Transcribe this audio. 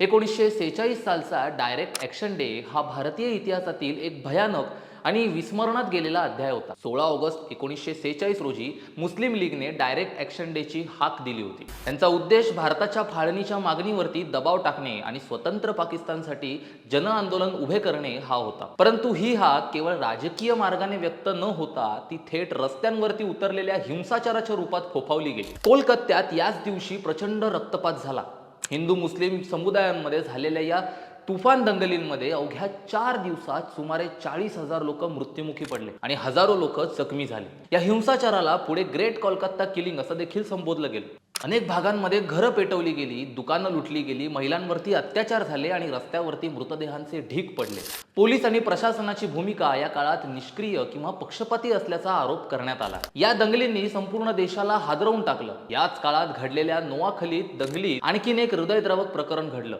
एकोणीसशे सेहेचाळीस सालचा डायरेक्ट ॲक्शन डे हा भारतीय इतिहासातील एक भयानक आणि विस्मरणात गेलेला अध्याय होता. सोळा ऑगस्ट एकोणीसशे सेहेचाळीस रोजी मुस्लिम लीगने डायरेक्ट ॲक्शन डेची हाक दिली होती. त्यांचा उद्देश भारताच्या फाळणीच्या मागणीवरती दबाव टाकणे आणि स्वतंत्र पाकिस्तानसाठी जन आंदोलन उभे करणे हा होता. परंतु ही हाक केवळ राजकीय मार्गाने व्यक्त न होता ती थेट रस्त्यांवरती उतरलेल्या हिंसाचाराच्या रूपात फोफावली गेली. कोलकात्यात याच दिवशी प्रचंड रक्तपात झाला. हिंदू मुस्लिम समुदायांमध्ये झालेल्या या तुफान दंगलींमध्ये अवघ्या चार दिवसात सुमारे चाळीस हजार लोक मृत्युमुखी पडले आणि हजारो लोक जखमी झाले. या हिंसाचाराला पुढे ग्रेट कोलकाता किलिंग असं देखील संबोधलं गेलं. अनेक भागांमध्ये घरं पेटवली गेली दुकानं लुटली गेली महिलांवरती अत्याचार झाले आणि रस्त्यावरती मृतदेहांचे ढीक पडले. पोलीस आणि प्रशासनाची भूमिका या काळात निष्क्रिय किंवा पक्षपाती असल्याचा आरोप करण्यात आला. या दंगलींनी संपूर्ण देशाला हादरवून टाकलं. याच काळात घडलेल्या नोआखलीत दंगली आणखीन एक हृदयद्रावक प्रकरण घडलं.